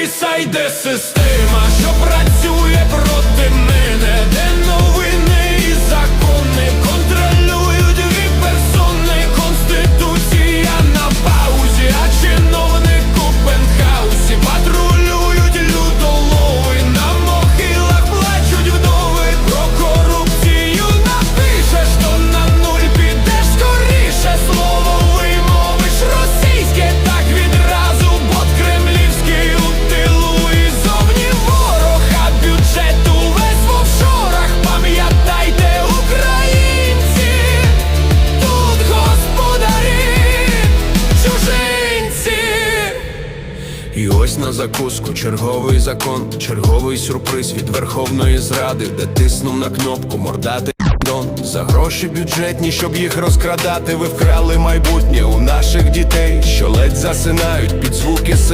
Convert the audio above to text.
біса йде система, що працює І ось на закуску черговий закон, черговий сюрприз від Верховної Зради, де тиснув на кнопку мордати дон за гроші бюджетні, щоб їх розкрадати. Ви вкрали майбутнє у наших дітей, що ледь засинають під звуки